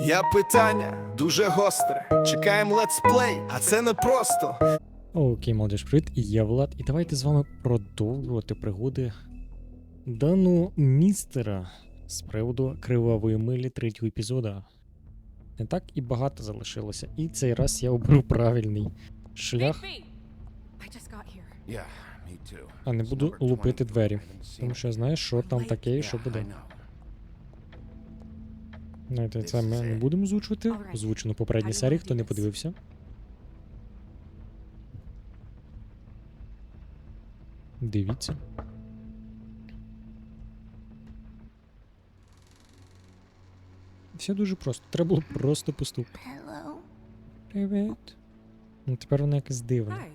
Я питання дуже гостре. Чекаємо летсплей, а це не просто. Окей, молодіж, привіт, і я Влад, і давайте з вами продовжувати пригоди даного містера з приводу кривавої милі третього епізода. Не так і багато залишилося, і цей раз я обрав правильний шлях, а не буду лупити двері. Тому що я знаю, що там таке і що буде. Знаєте, це ми не будемо озвучувати. Озвучено в попередній серії, хто не подивився. Дивіться. Все дуже просто. Треба було просто поступити. Привіт. Ну тепер вона якась дивна.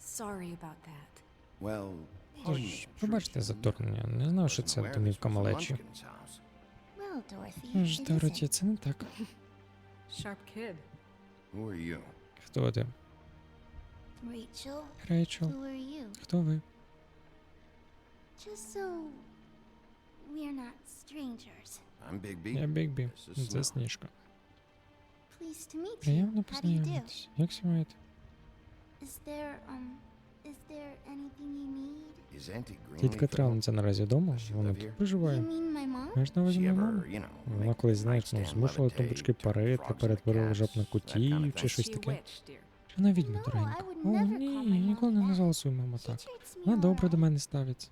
Sorry about that. Well, Тож, Пробачте. Не знав, що це домівка малечі. Ж, Дороті, це не так. Хто ти? Рейчел. Хто ви? Я Бігбі. Це Сніжка. Приємно познайомитись. Як сі маєте? Is there um is there anything you need? Is Auntie Greenleaf Тітка? Травниця наразі вдома, вона тут here? You проживає. Маєш на увазі мою ever, маму? Вона колись, знаєш, ну, змушувала тумбочки парити, перетворила жаб на of чи щось таке. Чи на відьму, No, доренька? I would О, ні, ніколи не назвала свою маму так. Вона добре до мене ставиться.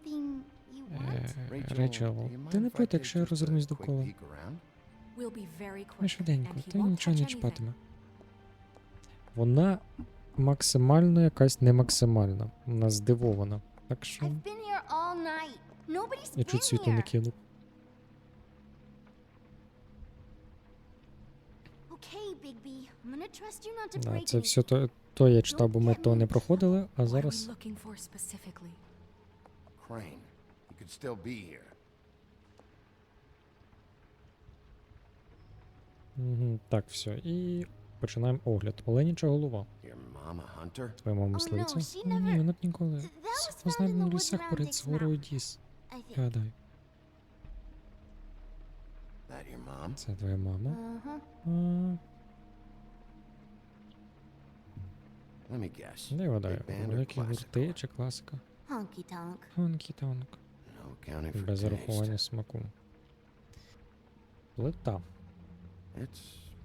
Uh? Е, Рейчел, ти не проти, якщо я розвернусь довкола? Ми швиденько, ти нічого не чіпатиме. Вона максимально якась не максимальна. Вона здивована. Так що я чуть світло не кинув. Да, це все то, то я читав, бо ми то не проходили, а зараз так, все. І починаємо огляд. Оленіча голова. Твоя мама no, мисливця? Ні, вона б ніколи. Знайденому woods лісах перед Сворою Діс. Mom? це твоя мама? Uh-huh. А. Не гадаю, Big великі гурти чи класика? Хонкі танк. No accounting for Без зарахування taste. смаку. Плита.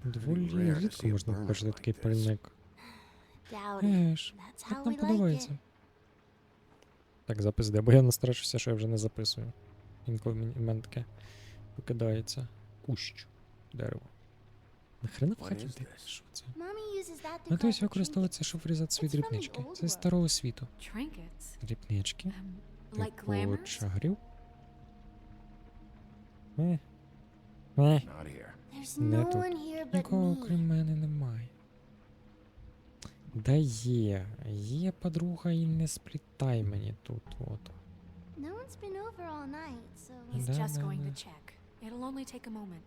Доволі рідко можна побачити такий пальник. Еж, That's так нам подобається. Так, запис де, бо я настрашився, що я вже не записую. Інколи мені в мене таке покидається. Кущ. Дерево. Нахрена в хаті this? Що це? That to використовується, щоб врізати свої дрібнички. Це з старого світу. Дрібнички. Типу чагрів. Е. Е. Не no тут. one here but Нікого me. крім мене немає. Да є. Є подруга і не сплітай мені тут. От. No one's been over all night, so He's Да, just да, going да. to check. It'll only take a moment.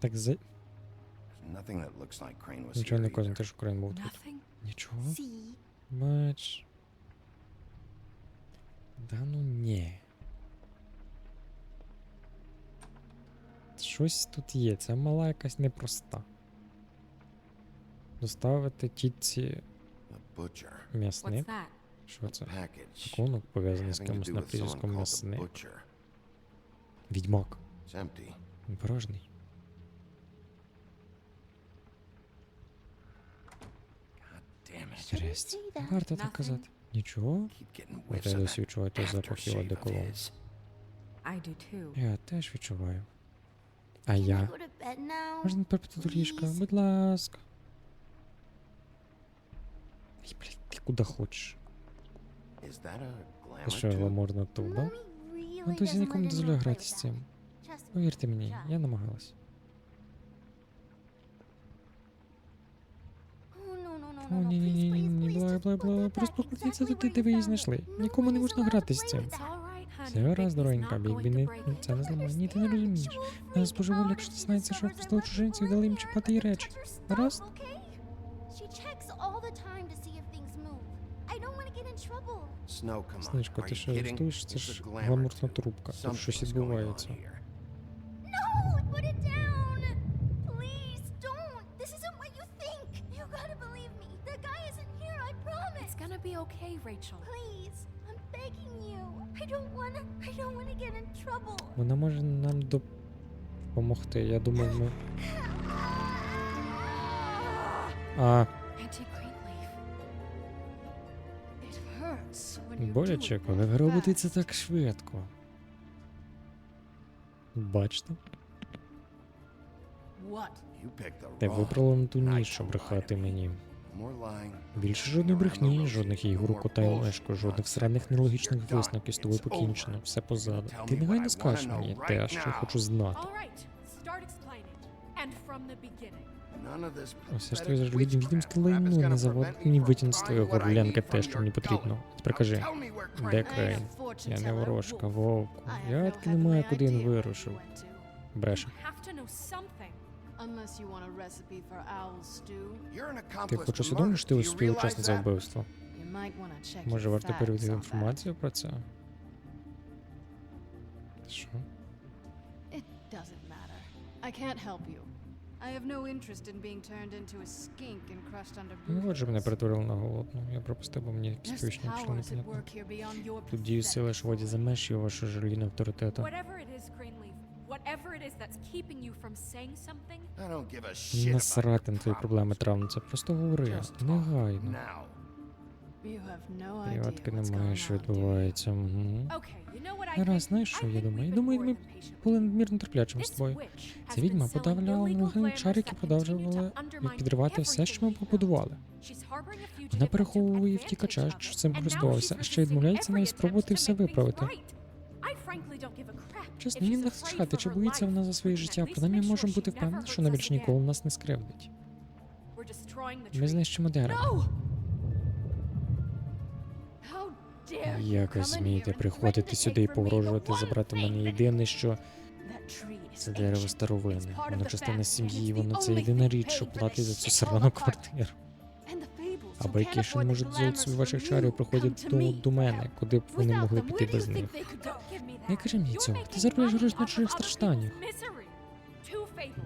Так за. There's nothing that looks like Crane was Нічого не кожен either. теж Україн був тут. Nothing? Нічого. see. Бач. Да ну ні. Щось тут є. Ця мала якась непроста. Доставити тітці м'ясник. Що це? Пакунок пов'язаний з кимось на called м'ясник. Відьмак. Не that. варто так казати. Нічого. Я досі відчуваю той запах його деколону. Я теж відчуваю. А я? Можна перепити до ліжка, будь ласка. Ай, блядь, ти куди хочеш? Ти що, гламурна туба? Really Ну, нікому не дозволяю грати з цим. Повірте мені, я намагалась. Oh, no, no, no, О, ні, ні, ні, ні, please, бла, please, бла, бла, просто покладіться туди, де ви її знайшли. Нікому не можна грати з цим. Все гаразд, дорогенька, Бігбі, не, це не зламає. Ні, ти не розумієш. Нас божеволі, якщо дізнається, що впустили чужинців, дали їм чіпати її речі. On. Сничко, ти що жартуєш? Це ж гламурна трубка. Тут щось відбувається. Rachel. Please, I'm begging you. I don't wanna. I don't wanna get in trouble. Вона може нам допомогти. Я думав, ми. А, боляче, коли ви робите це так швидко. Бачите? Ти вибрала на ту ніч, щоб брехати мені. More lying, Більше more жодної брехні, жодних ігор more кота і bullshit, лешко, жодних сраних нелогічних висновків з тобою покінчено. Все позаду. Ти негайно скажеш мені те, що now. хочу знати. This Ось я is лайно gonna не мені from витягнути з твоєї горлянки те, що мені потрібно. Тепер кажи, де. Крейн? Я не ворожка, вовку. Я таки не маю, куди він вирушив. Бреше. Unless you want a recipe for owl stew, You're an Ти accomplice хоч to усвідомлюєш, murder. ти Do you realize співучасниця that? вбивства? you might want to check Може, your варто facts перевірити on that. інформацію про це? Що? It doesn't matter. I can't help you. I have no interest in being turned into a skink and crushed under Я не хочу, щоб мене перетворили на голодну. Я пропустив, бо мені якісь There's півічні пішли powers at непонятно. work here beyond your Тут діють сили, що водять за межі вашого жалійного авторитету. Whatever it is, Greenleaf, whatever it is that's keeping you from saying something, I don't give a shit about Насрати your на твої проблеми, problems. травниця. Просто говори. Just talk Негайно. now. You have no idea Приватки what's немає, going що on, do you? відбувається. Угу. okay, you know what I Гаразд, think? знаєш, що I я think думаю? Я we've been думаю, more ми than patient. були надмірно терплячими з This тобою. witch has Ця відьма selling подавляла illegal that continue to undermine підривати все, що ми everything we built. побудували. She's harboring a fugitive Вона that took переховує advantage втікача, of що цим and now користувався, а ще resisting відмовляється every навіть attempt спробувати to все make things виправити. right. Чесно, мені не afraid чи боїться вона за своє життя, принаймні можемо бути впевнені, що вона більше ніколи нас не скривдить. Ми знищимо! How Як ви смієте приходити сюди і погрожувати забрати мене єдине, що це дерево of Воно частина сім'ї, воно це єдина річ, що платить за цю срану квартиру. А байки, afford не можуть glamours ваших чарів, приходять до, до мене, куди б вони могли піти без них. Не кажи мені цього. Ти заробляєш гроші на чужих стражданнях.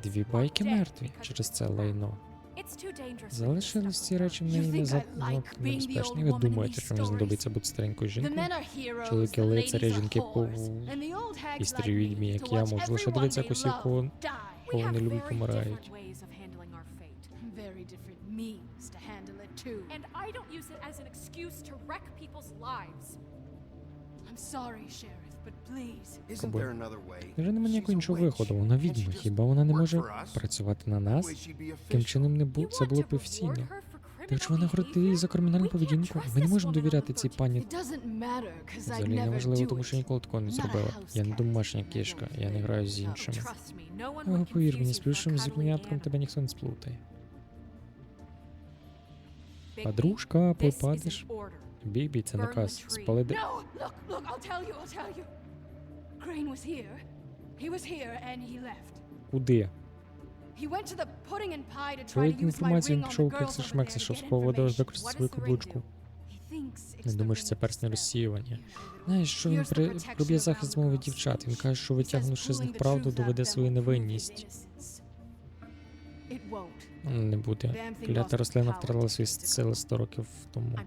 Дві байки мертві через це лайно. Залишились ці речі в You неї think не за ну, небезпечні. Ви думаєте, що мені знадобиться бути старенькою жінкою? Чоловіки лицарі, жінки по і старі відьмі, як я, можу лише дивитися кого have не люблять, помирають. different ways of handling our fate. Very different means to handle it too. And I don't use it as an excuse to wreck people's lives. I'm sorry, Sheriff, but please. Isn't Кабо. there another way? Вже немає ніякого іншого виходу. Вона відьма. Хіба вона не може працювати на нас? way Таким чином не бу... це було б офіційно. for вона criminal її за кримінальну поведінку, ми не можемо довіряти цій пані. Взагалі неважливо, тому що ніколи такого не зробила. Я не домашня кішка, я не граю з іншими. Would повір мені, з звірнятком animal. тебе ніхто не сплутає. Подружка, попадеш. Бібі, це наказ. Спали де. No, look, look, I'll tell you, I'll tell you. Crane was here. He was here and he left. Куди? He went to the pudding and pie to try to use my інформацію ring on the у girls over there to щоб get спробувати information. використати What свою does the ring каблучку. He thinks it's Не the думаєш, це персне розсіювання. Знаєш, що він при... проб'є захист the змови дівчат. Він каже, що витягнувши з них правду, доведе свою невинність. Не буде. Клята рослина втратила свої сили 100 років тому.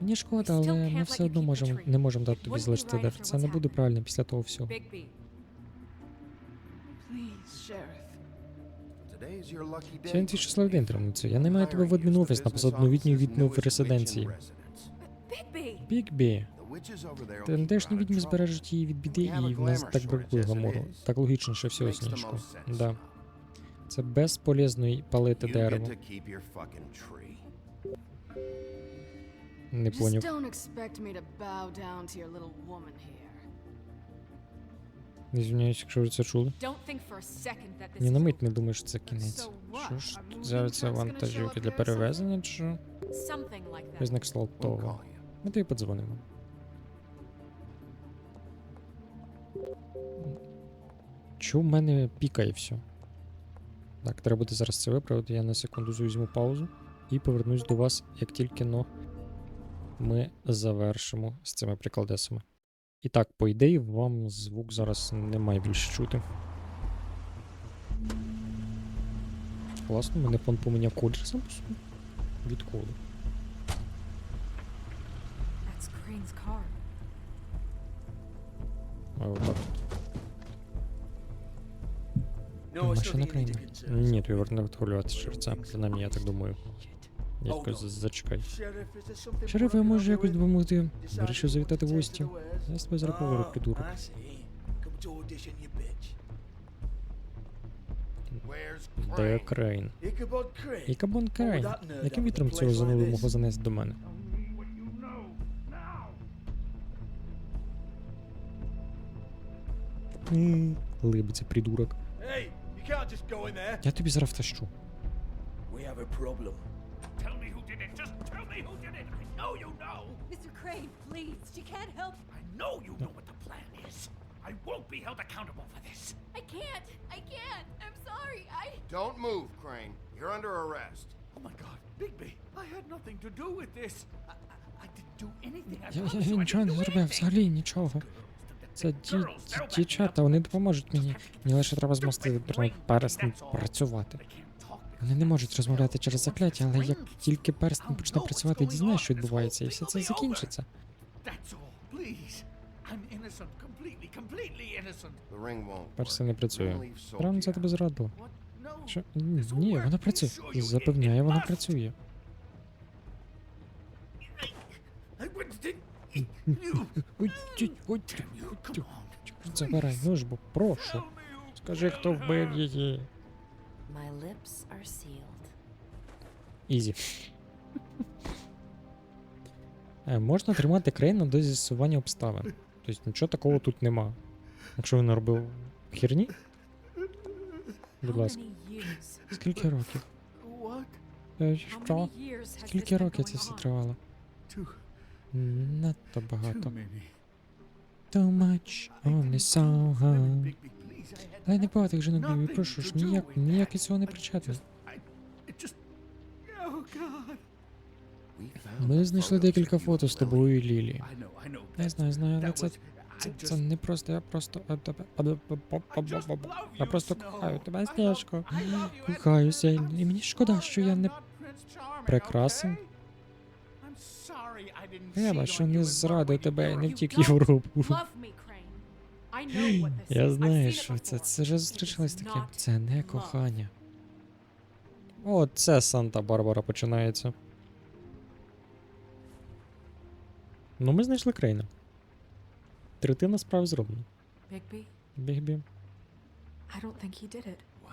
Мені шкода, але ми все одно можемо не можемо дати тобі залишити деф. Це не буде правильно після того всього. Сьогодні твій щасливий день, травницю. Я не маю тебе в адмінофіс на посаду новітньої відьми в резиденції. Бікбі, тамтешні відьми збережуть її від біди, і в нас так бракує гламуру. Так логічніше всього, сніжку. Да. Це безполезно палити дерево. Не поняв. Не звиняюсь, якщо ви це чули. Ні на мить не думаю, що це кінець. Що ж, show вантажівки для перевезення, чи що? something like that. Визnak слот того. Ми тобі подзвонимо. Чо в мене пікає все? Так, треба буде зараз це виправити. Я на секунду візьму паузу і повернусь до вас, як тільки но ми завершимо з цими прикладесами. І так, по ідеї, вам звук зараз не має більше чути. Класно, мене фон поміняв колір сам по собі. Від коду. That's Crane's car. А отак. Машина nothing you need країни. to concern Ні, тобі не відхвилювати шерця. Принаймні, я так думаю. Дядько, зачекай. Шериф, я можу якось допомогти. Вирішив завітати в гості. Я з тобою зараз поговорю, придурок. Де Крейн? Ichabod Crane. І Кабон Крейн. Яким вітром цього зануду могло занести до мене? Либиться, придурок. Hey, you can't just go in there. Я тобі зараз втащу. We have a problem. Tell me who did it. Just tell me who did it. I know you know. Mr. Crane, please, she can't help. I know you know what the plan is. I won't be held accountable for this. I can't. I can't. I'm sorry. I. Don't move, Crane. You're under arrest. Oh my God, Bigby, I had nothing to do with this. I, I, I didn't do anything. I Я, promise я you, I нічого didn't не do зробив, anything. взагалі нічого. Це ді, ді, дівчата, вони допоможуть мені. Мені лише треба змусити перестань працювати. Вони не можуть розмовляти через закляття, але як тільки перстень почне працювати, дізнає, що відбувається, і все це закінчиться. Перстень не працює. Правильно це тебе зрадило. Що? Ні, вона працює. Запевняю, вона працює. Забирай, ну ж бо, прошу. Скажи, хто вбив її. My lips are sealed. Ізі. Е, Можна тримати Крейна до з'ясування обставин. Тобто нічого такого тут нема. Якщо він наробив херні, будь ласка. Скільки років? Е, Що? Скільки років це все тривало? Too, Надто багато. Too much, only so hard. Дай не бувати жінок, nothing прошу ж, ніяк, ніяк із цього не just- Oh, God. We found Ми знайшли декілька фото з тобою і Лілі. Я знаю, знаю, але це, це, це не просто, я просто. Я просто кохаю тебе, I love- Снежко. I love you, and Кохаю сильно. I'm І мені шкода, що я не прекрасен. Треба, що не зрадив тебе і не втік Європу. Я знаю, що це. Це вже зустрічалось таке. Це не кохання. О, це Санта-Барбара починається. Ну, ми знайшли Крейна. Третина справ зроблена. Бігбі.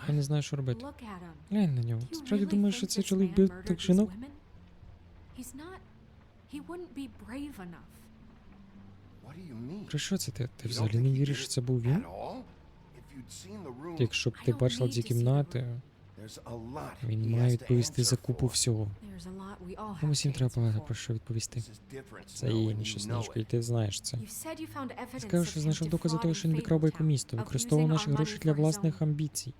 Я не знаю, що робити. Глянь на нього. Справді думаєш, що цей чоловік бив так жінок? He wouldn't be brave enough. What do you mean? Про що це ти? Ти взагалі не віриш, що це був він? At all? If you'd seen the room, Якщо б ти бачила ці кімнати, there's a lot він має відповісти за купу всього. There's a lot we all Нам have усім треба багато про що відповісти. This is different, Це Snow, інше, you і ти знаєш це. You said you found evidence Ти сказав, що знайшов докази того, що він defrauding байку місто, використовував наші гроші для власних амбіцій.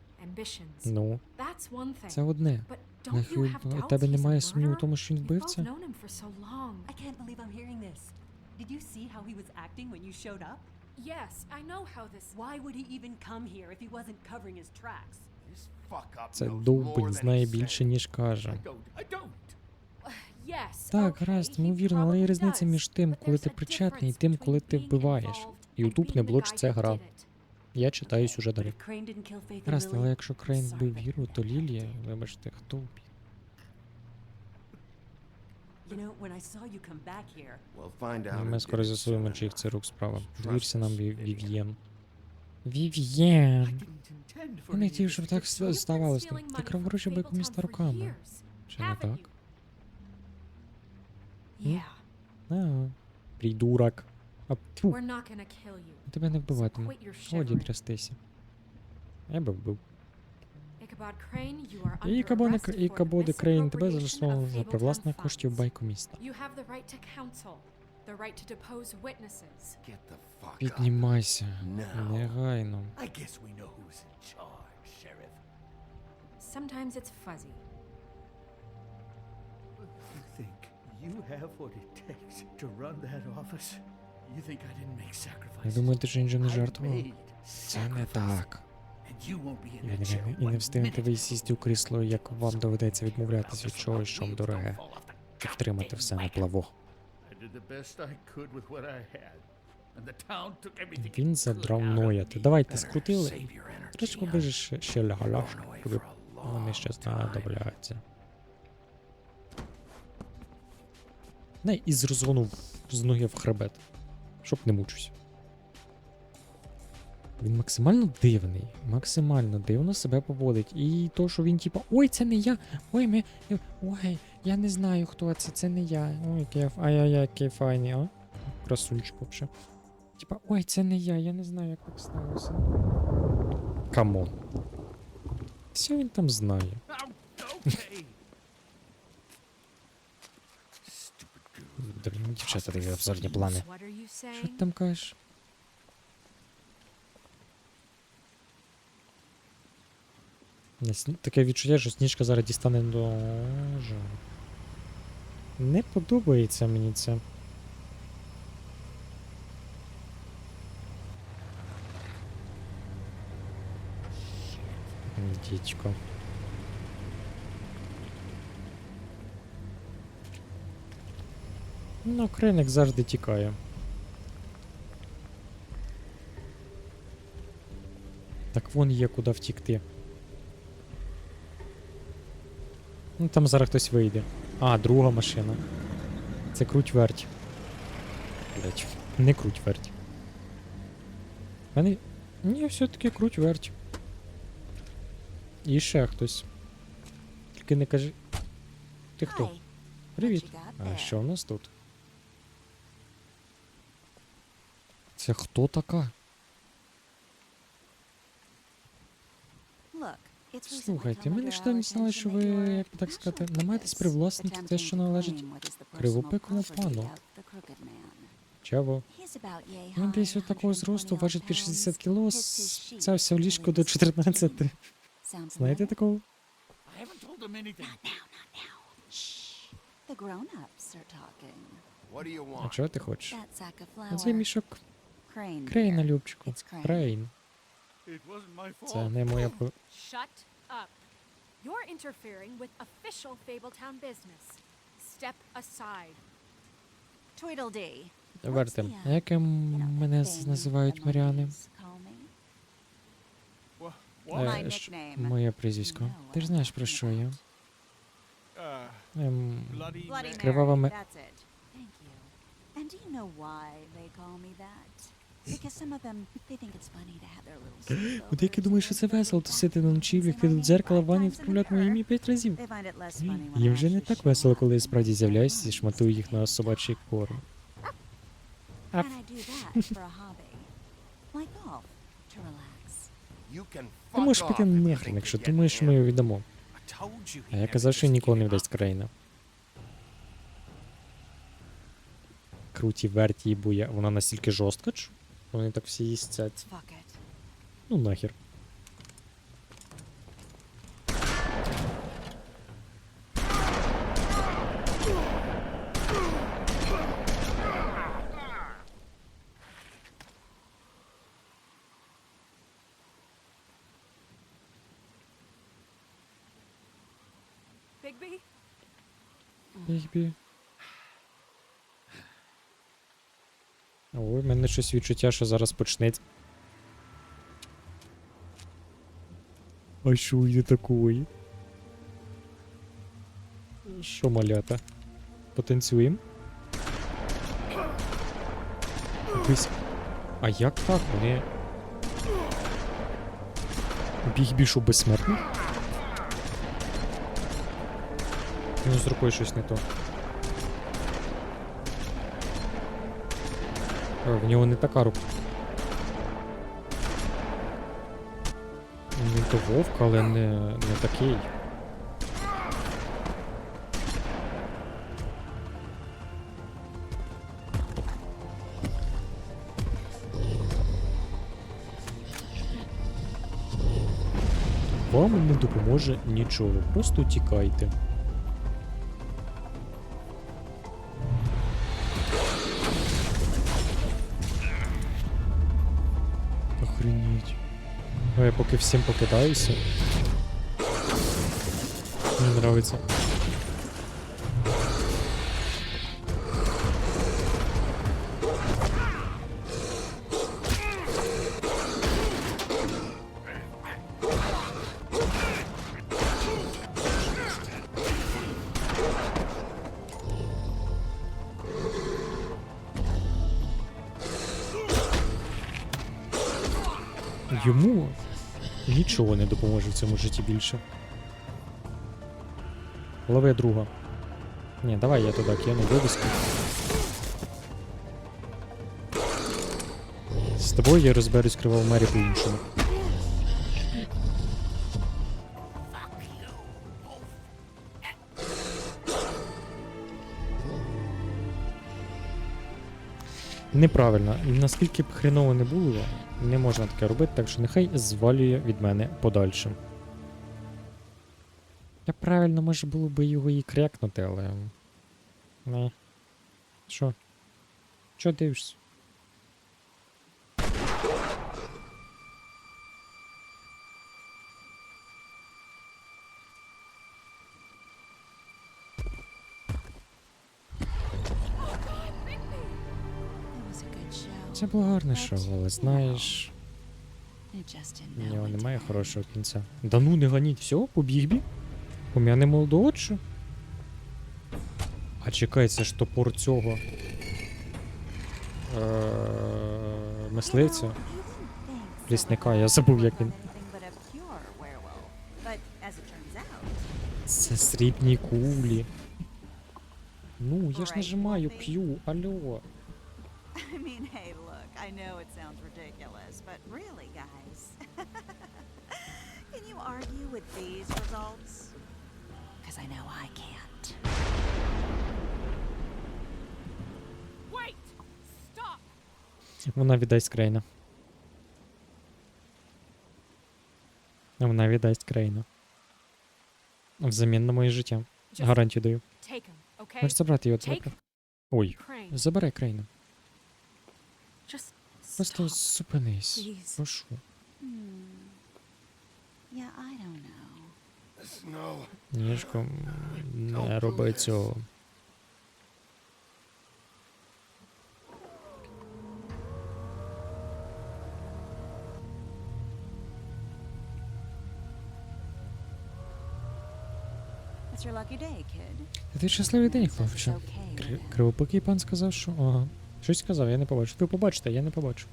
Ну, That's one thing. це одне. Хіба у тебе немає сумніву в тому, що він вбивця? Did you see how he was acting when you showed up? Yes, I know how this. Why would he even come here if he wasn't covering his tracks? This fuck up Це довбень знає більше, ніж каже. I don't, I don't. Yes. Так, гаразд, ймовірно, але є різниця між тим, коли ти причетний, і тим, коли ти вбиваєш. І being не the блоч, це гра. Я читаю сюжет далі. Гаразд, але якщо Крейн вбив Віру, то. Лілія, вибачте, хто вбив? Ми скоро з'ясуємо, soon чиїх це рук справа. Довірся нам. Вів'єн. Вів'єн! Я не хотів, щоб так ставалося. Ти крав гроші міста руками. Чи не так? Yeah. А, придурок. А, тьфу, We're not gonna kill you. тебе не вбиватиму. quit your Годі трястися. Я би вбив. Ichabod Crane, you are І arrest і Кабоде Крейн тебе заарештовано за привласнення коштів байку міста. You have the right to counsel. the right to depose witnesses. Get the fuck up. Піднімайся. Now. Негайно. Sometimes it's fuzzy. You think you have what it takes to run that office? Думаю, ти ж нічого не I жартував. Це не так. І не, встигнете ви сісти у крісло, як вам доведеться відмовлятися від чогось, що вам дороге. втримати все на плаву. Він задрав нояти. Давайте скрутили. Трішки huh? ще, лягаляш, a вони ще time. знадобляться. Не, і з розгону з ноги в хребет. Щоб не мучусь. Він максимально дивний, максимально дивно себе поводить. І то, що він типа, ой, це не я. Ой, ми. Ой, я не знаю, хто це, це не я. Ой, який я, ай-яй-яй, який файний, а? Красунчик вообще. Типа, ой, це не я, я не знаю, як так сталося. Камон. Все він там знає. Okay. Goon. Блін, дівчата такі абсурдні плани. Що ти там кажеш? Таке відчуття, що сніжка зараз дістане ножа. Не подобається мені це. Дідько. Ну, криник завжди тікає. Так вон є куди втікти. Ну там зараз хтось вийде. А, друга машина. Це круть верть. Блять. Не круть верть. Вони. Ні, все-таки круть верть. І ще хтось. Тільки не кажи. Ти хто? Привіт. А що в нас тут? Це хто така? Слухайте, ми лише не знали, що ви, як би так сказати, намагаєтесь привласнити те, що належить кривопекому пану. Чаво. Він десь от такого зросту, важить під 60 кіло, цявся в ліжко до 14. Знаєте такого? А чого ти хочеш? Flour. мішок. Крейна. Любчику. Крейн. Це не моя по. Shut up. You're interfering with official Fabletown business. Step aside. Tweedledee. Верте, What's the, а uh, як ем, you know, мене називають Маріани? Е, ш- Моє прізвисько. Ти ж знаєш про що я. Uh, Ем. Кривава Mary, От як я думаю, що це весело тусити на ночі, бігти до дзеркала в ванні і відправляти моє ім'я п'ять разів. Їм вже не так весело, коли я справді з'являюся і шматую їх на собачий корм. Ти можеш піти нахрен, якщо думаєш, що ми його віддамо. А я казав, що ніколи не вдасть країна. Круті верті і буя. Вона настільки жорстка, чи? Вони так всі їстять. Ну нахер. Бігбі. Ой, мене щось відчуття, що зараз почнеться. А що йде такої? Що, малята? Потанцюємо? Якийсь... А як так? Вони... Бігбі, що безсмертний? Ну, з рукою щось не то. Е, в нього не така рука. Він то вовк, але не, не такий. Вам не допоможе нічого, просто тікайте. Я поки всім покидаюся. Мені нравиться. Цьому житті більше. Лови друга. Ні, давай я туди кину вивіску. З тобою я розберусь кривав мері по-іншому. Неправильно. Наскільки б хреново не було, не можна таке робити, так що нехай звалює від мене подальше. Я правильно, може було би його і крякнути, але. Не. Що? Що дивишся? Це було гарне шоу, але знаєш, know нього немає хорошого кінця. Да ну не ганіть, все, побіг бі. Пом'яне молодого А чекай, це ж топор цього. Е, Мисливця. Лісника, я забув, як він. Це срібні кулі. Ну, я ж нажимаю, п'ю, алло. I know it sounds ridiculous, but really, guys, can you argue with these results? I know I can't. Wait! Stop! Вона віддасть Крейна. Вона віддасть Крейна. Взамін на моє життя. Гарантію даю. take him, okay? Можеш забрати його Take? Ой, забирай Крейна. Просто зупинись. Прошу. Hmm. Yeah, I don't. Ніжко, не роби цього. It's your lucky day, kid. Ти щасливий день, хлопче. Кривопокий пан сказав, що. Ага. Щось сказав, я не побачу. Ви побачите, я не побачу.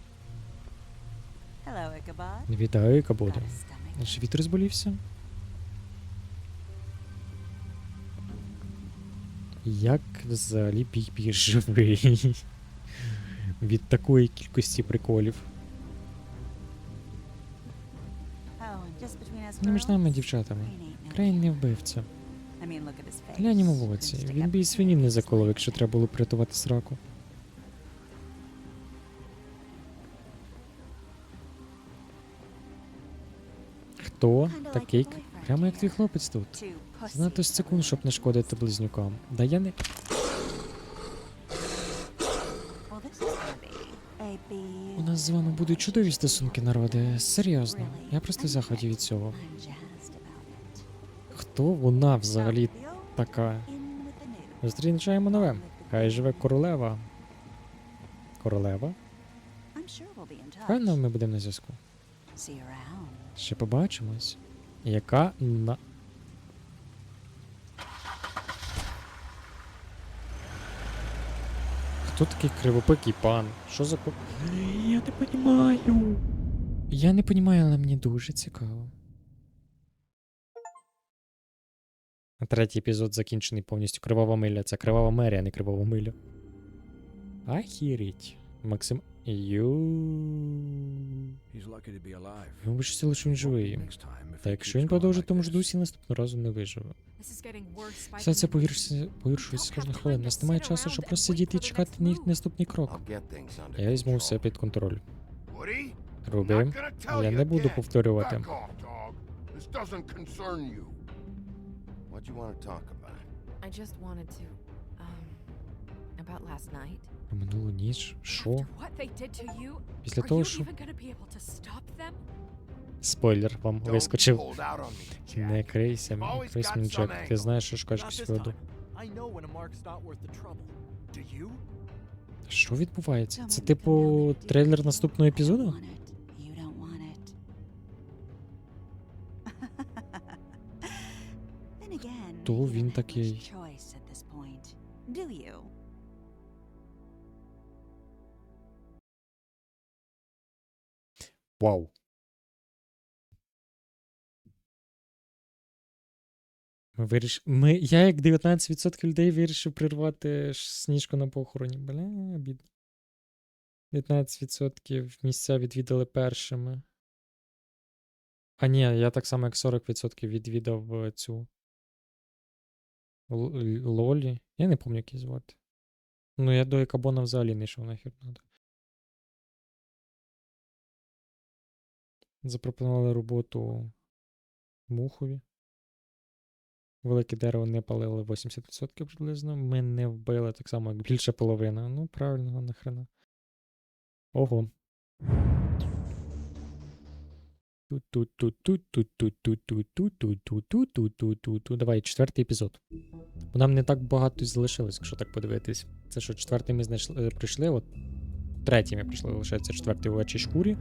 Вітаю, stomach. Живіт розболівся. Як взагалі бій живий? Від такої кількості приколів. Us Ну, між нами, дівчатами. Крейн не вбивця. Гляньмо в оці. Він for свинів не заколов, якщо треба було б сраку. Хто такий? Прямо як твій хлопець тут. Знато з секунд, щоб не шкодити близнюкам. Да я не. У нас з вами будуть чудові стосунки, народи. Серйозно. Я просто в захваті від цього. Хто вона взагалі така? Зустрічаємо нове. Хай живе королева. Королева? Певно, ми будемо на зв'язку. Ще побачимось. Яка на. Хто такий кривопикий пан? Що за ко. Я не понімаю. Я не понімаю, але мені дуже цікаво. Третій епізод закінчений повністю кривава миля. Це кривава мерія, а не кривава миля. Ахіріть. Максим. Йому щастило, що він живий. Та якщо він продовжить в тому ж дусі, наступного разу не виживе. Все це погіршується погіршується кожна хвилина. Нас немає часу, щоб просто сидіти і чекати на їх наступний крок. Я візьму все під контроль. Рубі, я не буду повторювати. What do you want to talk about? I just wanted to um about last night. Минулу ніч. Що? Після того, що. Спойлер вам вискочив. Не крийся, не крийся, Джек. Ти знаєш, що шукаєш після воду. Що відбувається? Це типу трейлер наступного епізоду? Хто він такий? Вау. Ми виріш... Ми... Я як 19% людей вирішив прервати сніжку на похороні. Бля, бідно. 19% місця відвідали першими. А ні, я так само, як 40% відвідав е, цю Л- Лолі. Я не пам'ятаю, як її звати. Ну, я до Екабона взагалі не йшов нахер надо. Запропонували роботу мухові. Велике дерево не палили 80% приблизно. Ми не вбили так само, як більше половина. Ну, правильно, нахрена. Ого. Давай, четвертий епізод. Бо нам не так багато залишилось, якщо так подивитись. Це що четвертий ми знайшли е, прийшли, от третій ми прийшли, лишається четвертий в очі шкурі.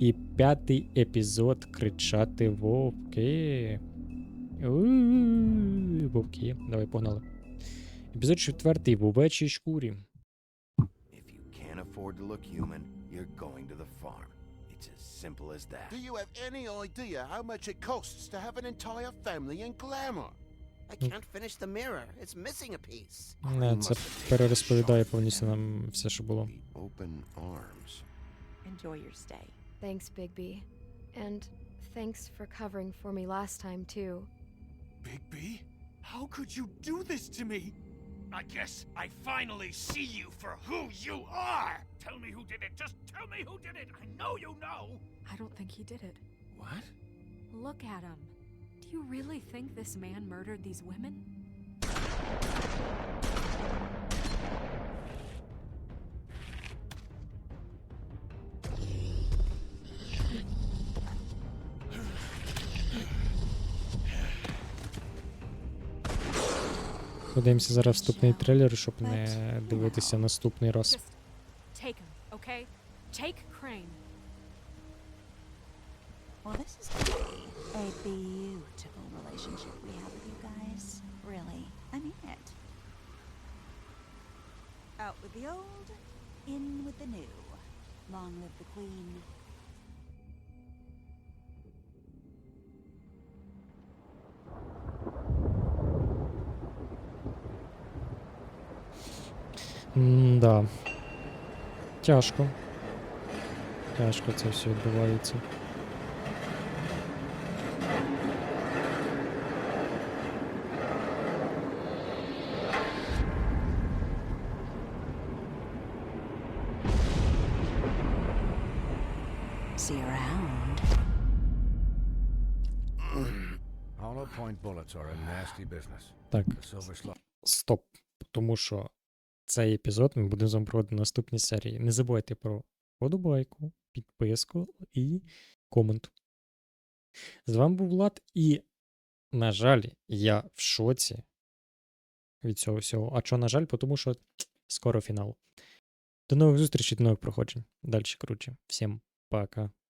І п'ятий епізод кричати вовки. У-у-у, Вовки. Давай погнали. Епізод четвертий в овечій шкурі. If you can't afford to look human, you're going to the farm. It's as simple as that. Do you have any idea how much it costs to have an entire family in glamour? I can't finish the mirror. It's missing a piece. Не, це перерозповідає повністю нам все, що було. The open arms. Enjoy your stay. Thanks, Bigby. And thanks for covering for me last time, too. Bigby? How could you do this to me? I guess I finally see you for who you are. Tell me who did it. Just tell me who did it. I know you know. I don't think he did it. What? Look at him. Do you really think this man murdered these women? Подивимося зараз вступний трейлер, щоб не дивитися наступний раз. Just take him, okay? Take Crane. Well, this is going to be a beautiful relationship we have with you guys. Really, I mean it. Out with the old, in with the new. Long live the queen. Тяжко. Тяжко це все відбувається. See you around. Hollow point bullets are a nasty business. Так, стоп. Тому що цей епізод ми будемо з вами проводити в наступній серії. Не забувайте про подобайку, підписку і комент. З вами був Влад, і, на жаль, я в шоці від цього всього. А що, на жаль, тому що скоро фінал. До нових зустрічей, до нових проходжень. Далі круче. Всім пока.